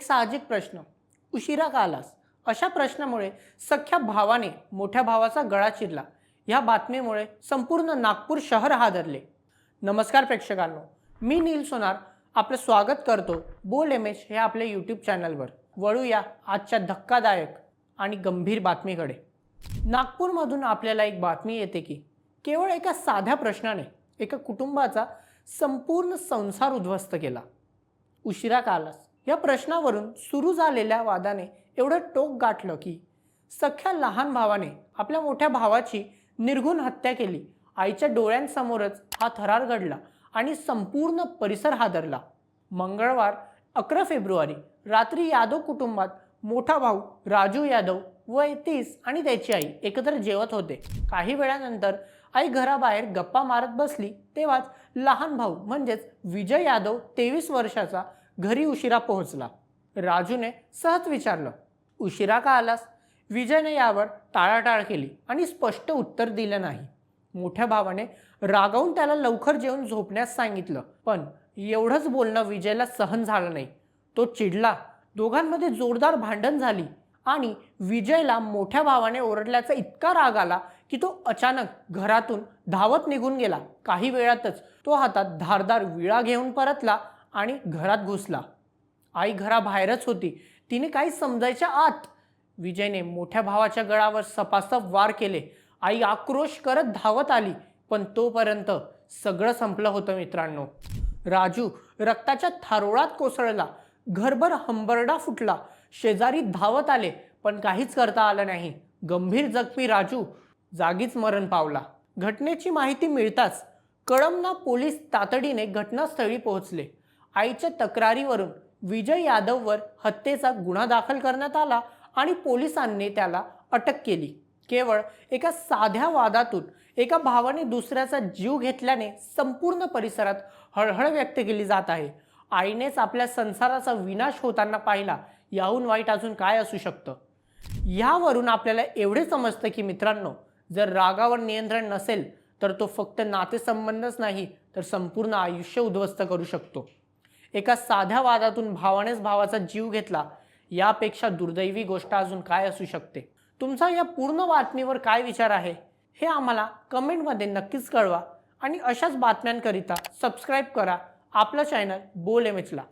एक साहजिक प्रश्न. उशिरा का आलास? अशा प्रश्नामुळे सख्या भावाने मोठ्या भावाचा गळा चिरला. ह्या बातमीमुळे संपूर्ण नागपूर शहर हादरले. नमस्कार प्रेक्षकांनो. मी नील सोनार आपलं स्वागत करतो बोल एम एच हे आपल्या यूट्यूब चॅनलवर. वळूया आजच्या धक्कादायक आणि गंभीर बातमीकडे. नागपूरमधून आपल्याला एक बातमी येते की केवळ एका साध्या प्रश्नाने एका कुटुंबाचा संपूर्ण संसार उद्ध्वस्त केला. उशिरा का आलास? या प्रश्नावरून सुरू झालेल्या वादाने एवढं टोक गाठलं की सख्या लहान भावाने आपल्या मोठ्या भावाची निर्घुण हत्या केली. आईच्या डोळ्यांसमोरच हा थरार घडला आणि संपूर्ण परिसर हादरला. मंगळवार अकरा फेब्रुवारी रात्री यादव कुटुंबात मोठा भाऊ राजू यादव वय तीस आणि त्याची आई एकत्र जेवत होते. काही वेळानंतर आई घराबाहेर गप्पा मारत बसली. तेव्हाच लहान भाऊ म्हणजेच विजय यादव तेवीस वर्षाचा घरी उशिरा पोहोचला. राजूने सहज विचारलं उशिरा का आलास? विजयने यावर टाळाटाळ केली आणि स्पष्ट उत्तर दिलं नाही. मोठ्या भावाने रागावून त्याला लवकर जेवून झोपण्यास सांगितलं पण एवढंच बोलणं विजयला सहन झालं नाही. तो चिडला दोघांमध्ये जोरदार भांडण झाली आणि विजयला मोठ्या भावाने ओरडल्याचा इतका राग आला की तो अचानक घरातून धावत निघून गेला. काही वेळातच तो हातात धारदार विळा घेऊन परतला आणि घरात घुसला. आई घराबाहेरच होती. तिने काही समजायच्या आत विजयने मोठ्या भावाच्या गळावर सपासप वार केले. आई आक्रोश करत धावत आली पण तोपर्यंत सगळं संपलं होतं मित्रांनो. राजू रक्ताच्या थारोळात कोसळला. घरभर हंबरडा फुटला. शेजारी धावत आले पण काहीच करता आलं नाही. गंभीर जखमी राजू जागीच मरण पावला. घटनेची माहिती मिळताच कळमना पोलीस तातडीने घटनास्थळी पोहोचले. आईच्या तक्रारीवरून विजय यादववर हत्येचा गुन्हा दाखल करण्यात आला आणि पोलिसांनी त्याला अटक केली. केवळ एका साध्या वादातून एका भावाने दुसऱ्याचा जीव घेतल्याने संपूर्ण परिसरात हळहळ व्यक्त केली जात आहे. आईनेच आपल्या संसाराचा विनाश होताना पाहिला याहून वाईट अजून काय असू शकतं? यावरून आपल्याला एवढे समजतं की मित्रांनो जर रागावर नियंत्रण नसेल तर तो फक्त नातेसंबंधच नाही तर संपूर्ण आयुष्य उद्ध्वस्त करू शकतो. एका साध्या वादातून भावानेच भावाचा जीव घेतला यापेक्षा दुर्दैवी गोष्ट अजून काय असू शकते? तुमचा या पूर्ण बातमीवर काय विचार आहे? हे आम्हाला कमेंटमध्ये नक्कीच कळवा आणि अशाच बातम्यांकरिता सबस्क्राईब करा. आपलं चॅनल बोल एम एचला